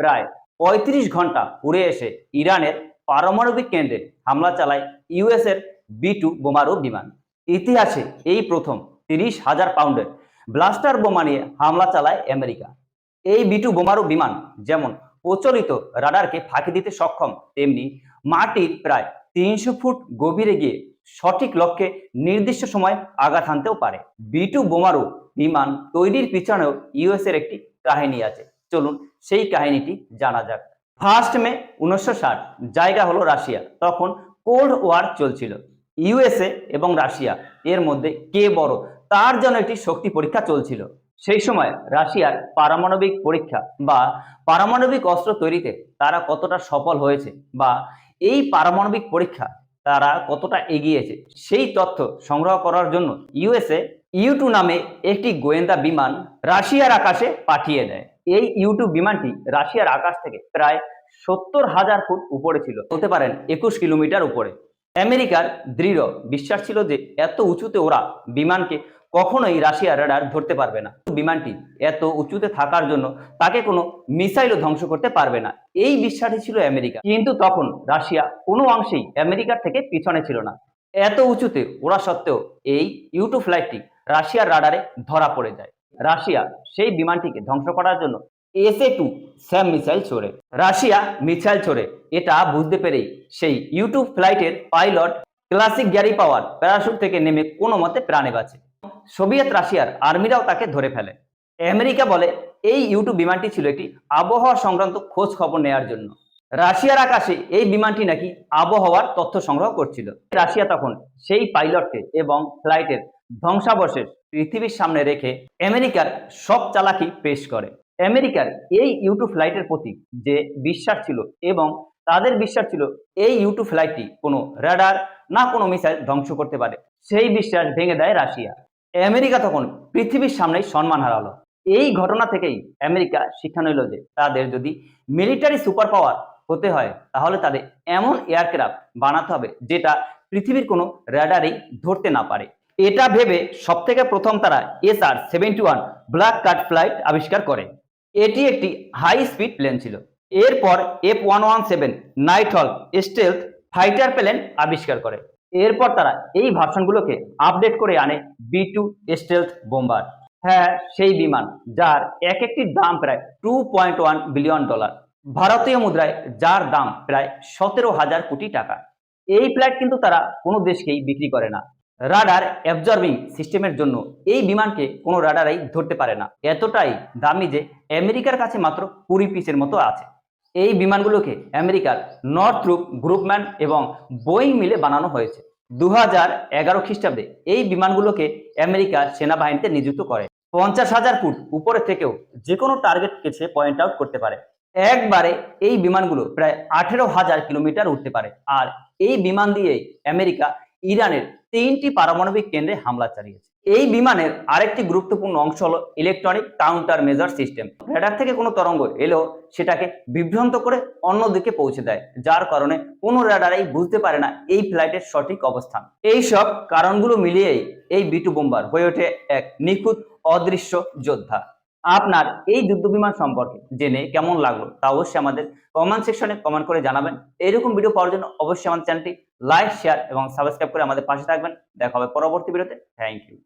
প্রায় পঁয়ত্রিশ ঘণ্টা উড়ে এসে ইরানের পারমাণবিক কেন্দ্রে হামলা চালায় ইউএসের বি টু বোমারু বিমান। ইতিহাসে এই প্রথম তিরিশ হাজার পাউন্ডের ব্লাস্টার বোমা নিয়ে হামলা চালায় আমেরিকা। এই বি টু বোমারু বিমান যেমন প্রচলিত রাডারকে ফাঁকি দিতে সক্ষম, তেমনি মাটির প্রায় তিনশো ফুট গভীরে গিয়ে সঠিক লক্ষ্যে নির্দিষ্ট সময় আঘাত হানতেও পারে। বি টু বোমারু বিমান তৈরির পিছনেও ইউএস এর একটি কাহিনী আছে। চলুন সেই কাহিনীটি জানা যাক। ফার্স্ট মে উনিশশো ষাট, জায়গা হলো রাশিয়া। তখন কোল্ড ওয়ার চলছিল। ইউএসএ এবং রাশিয়া, এর মধ্যে কে বড়? তার জন্য একটি শক্তি পরীক্ষা চলছিল। সেই সময় রাশিয়ার পারমাণবিক পরীক্ষা বা পারমাণবিক অস্ত্র তৈরিতে তারা কতটা সফল হয়েছে বা এই পারমাণবিক পরীক্ষা তারা কতটা এগিয়েছে, সেই তথ্য সংগ্রহ করার জন্য ইউএসএ ইউটু নামে একটি গোয়েন্দা বিমান রাশিয়ার আকাশে পাঠিয়ে দেয়। এই ইউটু বিমানটি রাশিয়ার আকাশ থেকে প্রায় সত্তর হাজার ফুট উপরে ছিল হতে পারেন একুশ কিলোমিটার উপরে। আমেরিকার দৃঢ় বিশ্বাস ছিল যে এত উঁচুতে ওরা বিমানকে কখনোই রাশিয়ার রাডার ধরতে পারবে না। বিমানটি এত উঁচুতে থাকার জন্য তাকে কোনো মিসাইলও ধ্বংস করতে পারবে না। এই বিশ্বাসই ছিল আমেরিকা। কিন্তু তখন রাশিয়া কোনো অংশেই আমেরিকার থেকে পিছনে ছিল না। এত উঁচুতে ওরা সত্ত্বেও এই ইউটু ফ্লাইটটি রাশিয়ার রাডারে ধরা পড়ে যায়। রাশিয়া সেই বিমানটিকে ধ্বংস করার জন্য এসএ টু স্যাম মিসাইল ছোড়ে। রাশিয়া মিসাইল ছোড়ে। এটা বুঝতে পেরেই সেই ইউটিউব ফ্লাইটের pilot classic Gary Power parachute থেকে নেমে কোনো মতে প্রাণে বাঁচে। সোভিয়েত রাশিয়ার আর্মিরাও তাকে ধরে ফেলে। আমেরিকা বলে এই ইউটিউব বিমানটি ছিল একটি আবহাওয়া সংক্রান্ত খোঁজ খবর নেয়ার জন্য। রাশিয়ার আকাশে এই বিমানটি নাকি আবহাওয়ার তথ্য সংগ্রহ করছিল। রাশিয়া তখন সেই পাইলটকে এবং ফ্লাইটের ধ্বংসাবশেষ পৃথিবীর সামনে রেখে আমেরিকার সব চালাকি পেশ করে। আমেরিকার এই ইউটিউব ফ্লাইটের প্রতি যে বিশ্বাস ছিল এবং তাদের বিশ্বাস ছিল এই ইউটিউব ফ্লাইটটি কোনো রাডার না কোনো মিসাইল ধ্বংস করতে পারে। সেই বিশ্বাস ভেঙে দেয় রাশিয়া। আমেরিকা তখন পৃথিবীর সামনেই সম্মান হারালো। এই ঘটনা থেকেই আমেরিকা শিক্ষা নিল যে তাদের যদি মিলিটারি সুপার পাওয়ার হতে হয়, তাহলে তাদের এমন এয়ারক্রাফট বানাতে হবে যেটা পৃথিবীর কোনো রাডারেই ধরতে না পারে। এটা ভেবে সব থেকে প্রথম তারা S R seventy one black cat flight আবিষ্কার করে। এটি একটি হাই স্পিড প্লেন ছিল। এরপর F one one seven nighthawk stealth fighter plane আবিষ্কার করে। এরপর তারা এই ভার্সনগুলোকে আপডেট করে আনে বি টু স্টেলথ বোম্বার হ্যাঁ সেই বিমান, যার এক একটি দাম প্রায় two point one billion dollar ভারতীয় মুদ্রায় যার দাম প্রায় সতেরো হাজার কোটি টাকা। এই ফ্লাইট কিন্তু তারা কোনো দেশকেই বিক্রি করে না। রাডার অ্যাবজর্বিং সিস্টেমের জন্য এই বিমানকে কোনো রাডারাই ধরতে পারে না। এতটাই দামি যে আমেরিকার কাছে মাত্র কুড়ি পিসের মতো আছে। এই বিমানগুলোকে আমেরিকার নর্থরুপ গ্রুপম্যান এবং বোয়িং মিলে বানানো হয়েছে। দু হাজার এগারো খ্রিস্টাব্দে এই বিমানগুলোকে আমেরিকার সেনাবাহিনীতে নিযুক্ত করে। পঞ্চাশ হাজার ফুট উপরে থেকেও যে কোনো টার্গেটকে সে পয়েন্ট আউট করতে পারে। একবারে এই বিমানগুলো প্রায় আঠেরো হাজার কিলোমিটার উঠতে পারে। আর এই বিমান দিয়েই আমেরিকা ইরানের তিনটি পারমাণবিক কেন্দ্রে হামলা চালিয়েছে। এই বিমানের আরেকটি গুরুত্বপূর্ণ অংশ হলো electronic counter measure system radar থেকে কোনো তরঙ্গ এলেও সেটাকে বিভ্রান্ত করে অন্যদিকে পৌঁছে দেয়, যার কারণে কোনো রেডারাই বুঝতে পারে না এই ফ্লাইটের সঠিক অবস্থান। এই সব কারণগুলো মিলিয়েই এই বিটু বোম্বার হয়ে ওঠে এক নিখুঁত অদৃশ্য যোদ্ধা। আপনার এই যুদ্ধ বিমান সম্পর্কে জেনে কেমন লাগল তা অবশ্যই আমাদের কমেন্ট সেকশনে কমেন্ট করে জানাবেন। এইরকম ভিডিও পাওয়ার জন্য অবশ্যই আমাদের চ্যানেলটি লাইক শেয়ার এবং সাবস্ক্রাইব করে আমাদের পাশে থাকবেন। দেখা হবে পরবর্তী ভিডিওতে থ্যাংক ইউ